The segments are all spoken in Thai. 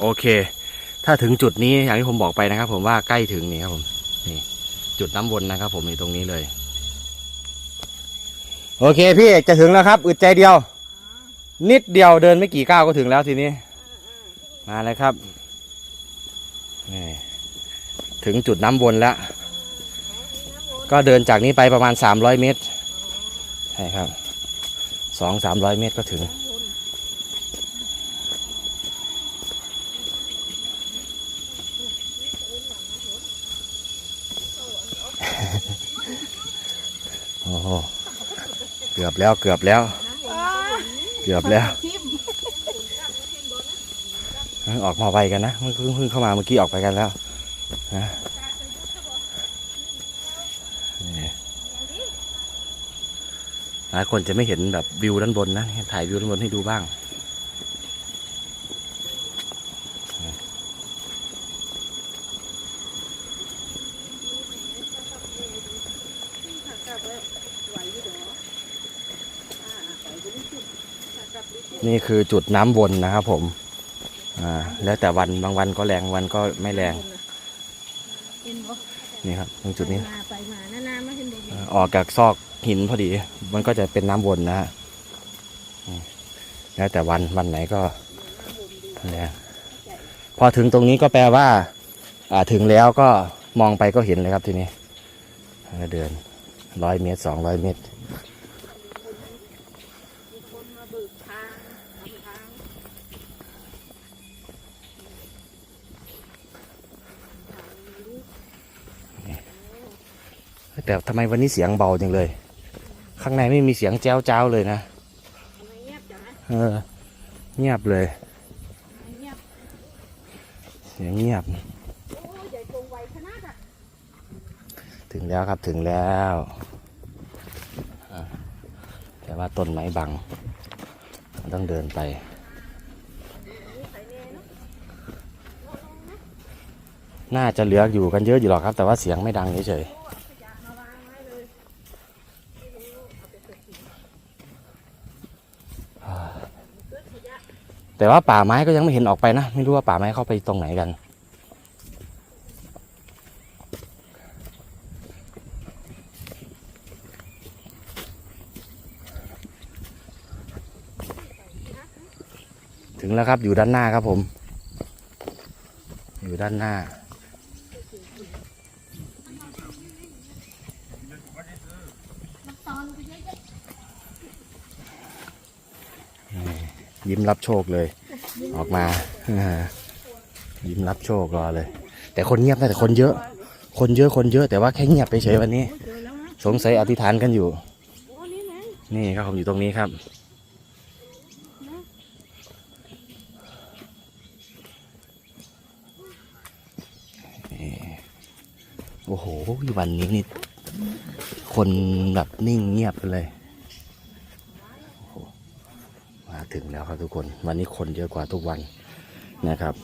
โอเค ถ้าถึงจุดนี้อย่างที่ผมบอกไปนะครับ ผมว่าใกล้ถึงนี่ครับผมนี่จุดน้ำวนนะครับ ผมในตรงนี้เลย โอเค พี่จะถึงแล้วครับอึดใจเดียว นิดเดียวเดินไม่กี่ก้าวก็ถึงแล้วทีนี้ มาเลยครับนี่ถึงจุดน้ำวนแล้ว ก็เดินจากนี้ไปประมาณ 300 เมตรใช่ครับสองสามร้อยเมตรก็ถึง โอ้โหเกือบแล้วเกือบแล้ว เกือบแล้วออกมาไปกันนะเพิ่งเพิ่งเข้ามาเมื่อกี้ออกไปกันแล้วนะหลายคนจะไม่เห็นแบบวิวด้านบนนะถ่ายวิวด้านบนให้ดูบ้าง นี่คือจุดน้ำวนนะครับผม อ่า แล้วแต่วันบางวันก็แรงวันก็ไม่แรงเห็นบ่นี่ครับตรงจุดนี้ ไปมาไปมานานๆมาเห็นบ่เอ่อออกจากซอกหินพอดี มันก็จะเป็นน้ำวนนะฮะอืมแล้วแต่วันวันไหนก็แรงพอถึงตรงนี้ก็แปลว่า อ่าถึงแล้วก็มองไปก็เห็นเลยครับทีนี้ก็เดินร้อยเมตรสองร้อยเมตร คนมาเบิกทางทำทาง แต่ทำไมวันนี้เสียงเบาจังเลย ข้างในไม่มีเสียงแจ้วจ้าวเลยนะทำไมเงียบจังนะเออเงียบเลยทำไมเงียบเสียงเงียบโอ้ยใหญ่โตไวขนาดอะถึงแล้วครับถึงแล้วอะแต่ว่าต้นไม้บัง ต้องเดินไปนี่ใส่แน่เนาะน่าจะเหลืออยู่กันเยอะอยู่หรอกครับ แต่ว่าเสียงไม่ดังเฉยขยะมาวางไว้เลย ๆ แต่ว่าป่าไม้ก็ยังไม่เห็นออกไปนะ ไม่รู้ว่าป่าไม้เข้าไปตรงไหนกัน ถึงแล้วครับอยู่ด้านหน้าครับผม อยู่ด้านหน้า ยิ้มรับโชคเลย ออกมายิ้มรับโชครอเลย แต่คนเงียบนะแต่คนเยอะ คนเยอะคนเยอะแต่ว่าแค่เงียบไปเฉยวันนี้ สงสัยอธิษฐานกันอยู่ นี่ไงนี่ครับผมอยู่ตรงนี้ครับโอ้โหวันนี้นี่คนแบบนิ่งเงียบไปเลยโอ้โหมา ถึงแล้วครับทุกคน วันนี้คนเยอะกว่าทุกวันนะครับ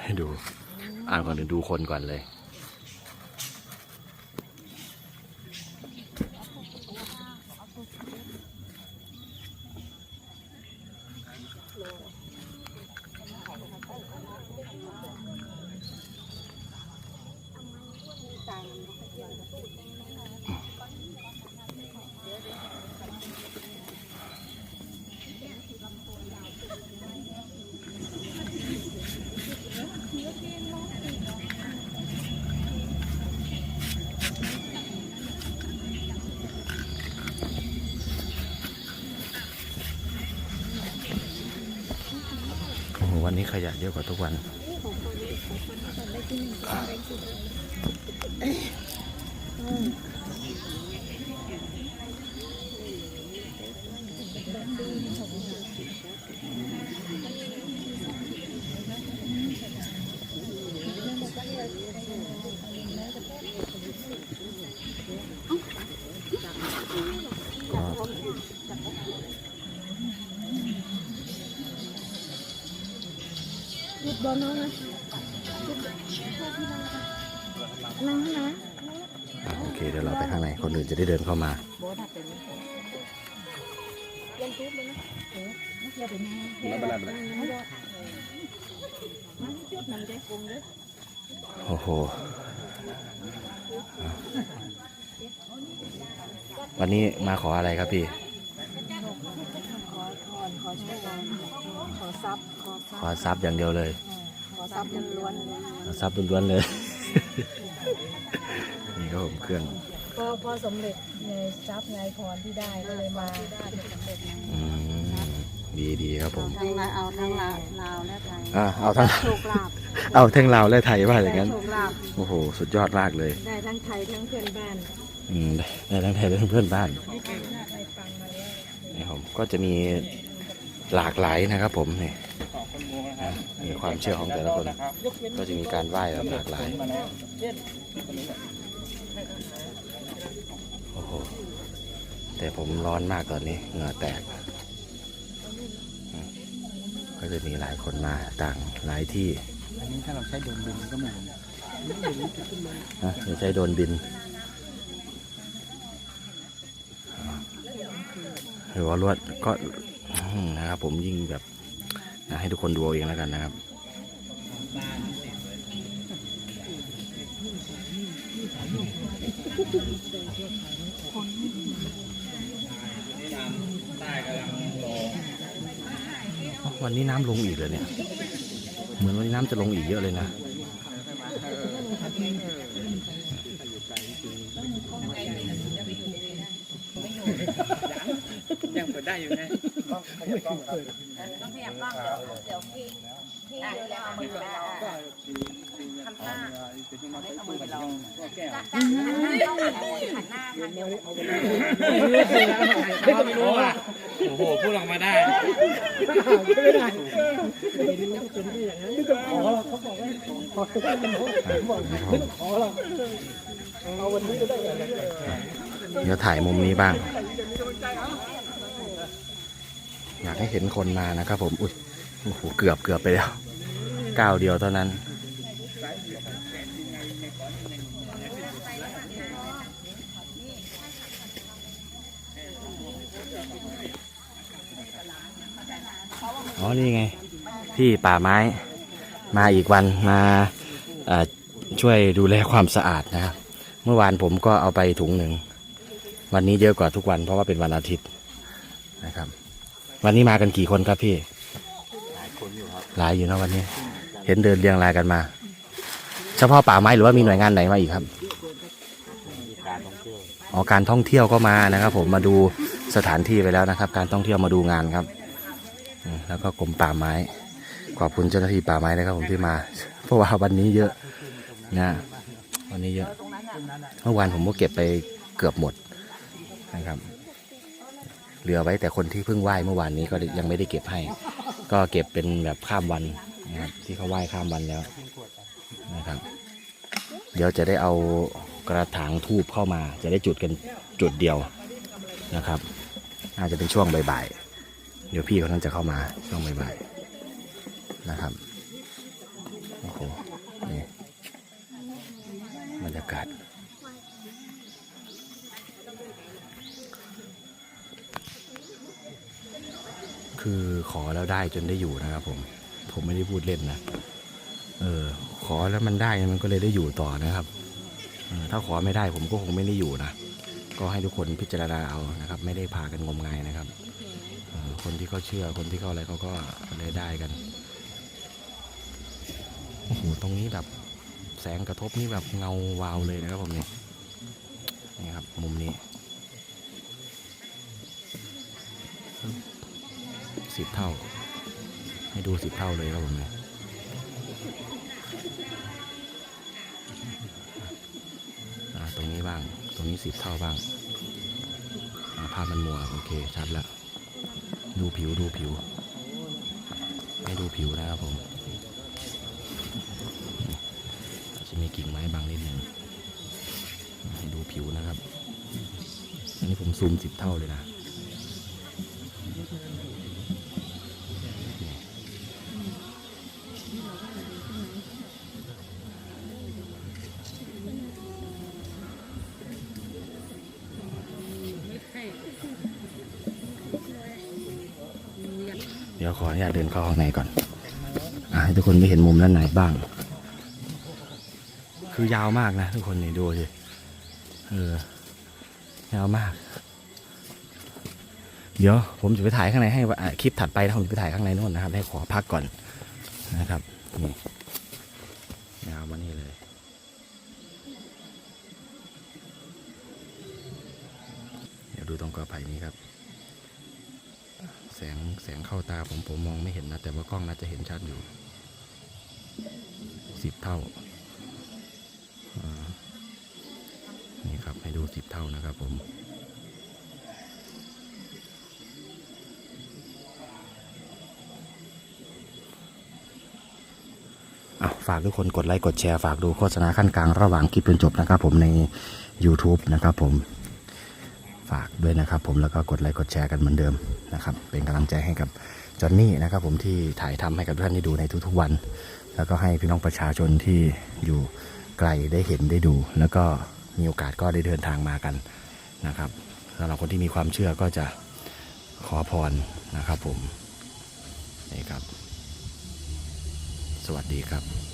ให้ดู อ่านก่อนดูคนก่อนเลย วันนี้ขยะเยอะกว่าทุกวัน หยุดบอลน้องนะนั่งนะอะโอเคเดี๋ยวเราไปข้างในคนอื่นจะได้เดินเข้ามาบอถัดไปเลยยันทุบเลยนะเออเที่ยวไปแน่ไม่เป็นไรไม่เป็นไรมันจุดน้ำใจกงเด้อโอ้โหวันนี้มาขออะไรครับพี่ขอพรขอโชคลาภขอทรัพย์ขอทขรัอพย์ทรัพย์อย่างเดียวเลยขอ ทรัพย์ล้วนๆเลยขอทรัพย์ล้วนๆเลย นี่ครับผมเครื่องพอพอสำเร็จในทรัพย์ไงพรที่ได้ก็เลยมาได้สำเร็จไงอืมดีดีครับผม ทั้งลาวเอาทั้งลาวลาวและไทยอะเอาทั้ง โชคลาภเอาทั้งลาวและไทยว่าอย่างนั้นได้โชคลาภโอ้โห สุดยอดมากเลย ได้ทั้งไทยทั้งเพื่อนบ้านอืมได้ทั้งไทยและทั้งเพื่อนบ้านได้ฟังมาแล้วนี่ผมก็จะมีหลากหลายนะครับผมนี่ มีความเชื่อของแต่ละคน ก็จะมีการไหว้แบบหลากหลายโอ้โหแต่ผมร้อนมากตอนนี้เหงื่อแตก ก็จะมีหลายคนมาต่างหลายที่อันนี้ถ้าเราใช้โดรนบินก็เหมือนนะใช่โดนบินหรือว่าลวดก็นะครับผมยิ่งแบบ นะให้ทุกคนดูเอาเองแล้วกันนะครับวันนี้น้ำลงอีกเลยเนี่ย เหมือนวันนี้น้ำจะลงอีกเยอะเลยนะ ยังเปิดได้อยู่นะต้องขยับกล้องเดี๋ยวพี่พี่เดี๋ยวเอามือมาทำหน้าเอามือไปลองก็แก้วหันหน้าหันหน้าหันเดียวไม่รู้อะโอ้โหพูดออกมาได้เดี๋ยวถ่ายมุมนี้บ้าง อยากให้เห็นคนมานะครับผม อุ้ยโอ้โหเกือบเกือบไปแล้วก้าวเดียวเท่านั้น อ๋อ นี่ไงที่ป่าไม้ มาอีกวันมาช่วยดูแลความสะอาดนะครับ เมื่อวานผมก็เอาไปถุงหนึ่ง วันนี้เยอะกว่าทุกวันเพราะว่าเป็นวันอาทิตย์ วันนี้มากันกี่คนครับพี่ หลายคนอยู่ครับหลายอยู่นะวันนี้ เห็นเดินเรียงรายกันมา เฉพาะป่าไม้หรือว่ามีหน่วยงานไหนมาอีกครับอ๋อการท่องเที่ยวก็มานะครับ ผมมาดูสถานที่ไปแล้วนะครับ การท่องเที่ยวมาดูงานครับอืมแล้วก็กรมป่าไม้ ขอบคุณเจ้าหน้าที่ป่าไม้นะครับ ผมที่มา เพราะว่าวันนี้เยอะนะวันนี้เยอะเมื่อวานผมก็เก็บไปเกือบหมดนะครับ เหลือไว้แต่คนที่เพิ่งไหว้เมื่อวานนี้ก็ยังไม่ได้เก็บให้ ก็เก็บเป็นแบบข้ามวันนะครับที่เขาไหว้ข้ามวันแล้วนะครับ เดี๋ยวจะได้เอากระถางทูบเข้ามา จะได้จุดกันจุดเดียวนะครับน่าจจะเป็นช่วงบ่ายๆ เดี๋ยวพี่เขานั้นจะเข้ามาช่วงบ่ายๆนะครับโอ้โหนี่บรรยากาศ คือขอแล้วได้จนได้อยู่นะครับผม ผมไม่ได้พูดเล่นนะ เออ ขอแล้วมันได้มันก็เลยได้อยู่ต่อนะครับออถ้าขอไม่ได้ผมก็คงไม่ได้อยู่นะ ก็ให้ทุกคนพิจารณาเอานะครับ ไม่ได้พากันงมงายนะครับออคนที่เขาเชื่อคนที่เขาอะไรเขาก็ได้ได้กัน โอ้โห ตรงนี้แบบแสงกระทบนี่แบบเงาวาวเลยนะครับผมนี่นี่ครับ มุมนี้ สิบเท่า ให้ดูสิบเท่าเลยครับผมเนี่ยตรงนี้บ้าง ตรงนี้สิบเท่าบ้างาภาพมันมัวโอเค ชัดแล้ว ดูผิวดูผิว ให้ดูผิวนะครับผมจจะมีกิ่งไม้บางนิดหนึ่งให้ดูผิวนะครับ อันนี้ผมซูมสิบเท่าเลยนะ ดี๋ยวขออนุญาตเดินเข้าข้างในก่อนอให้ทุกคนได้เห็นมุมด้านในบ้าง คือยาวมากนะทุกคนนี่ดูสิเออยาวมาก เดี๋ยวผมจะไปถ่ายข้างในให้คลิปถัดไปนะผมจะไปถ่ายข้างในนู่นนะครับ ให้ขอพักก่อนนะครับนี่ยาวมานี่เลยเดี๋ยวดูตรงกอไผ่นี้ครับ งแสงเข้าตาผมผมมองไม่เห็นนะ แต่ว่ากล้องน่าจะเห็นชัดอยู่สิบเท่านี่ครับให้ดูสิบเท่านะครับผมอะฝากทุกคนกดไลค์กดแชร์ฝากดูโฆษณาขั้นกลางระหว่างคลิปจนจบนะครับ ผมใน YouTube นะครับผมฝากด้วยนะครับผมแล้วก็กดไลค์กดแชร์กันเหมือนเดิม นะครับ เป็นกำลังใจให้กับจอนนี่นะครับ ผมที่ถ่ายทำให้กับทุกท่านได้ดูในทุกๆวัน แล้วก็ให้พี่น้องประชาชนที่อยู่ไกลได้เห็นได้ดู แล้วก็มีโอกาสก็ได้เดินทางมากันนะครับสำหรับคนที่มีความเชื่อก็จะขอพรนะครับผมนี่ครับ สวัสดีครับ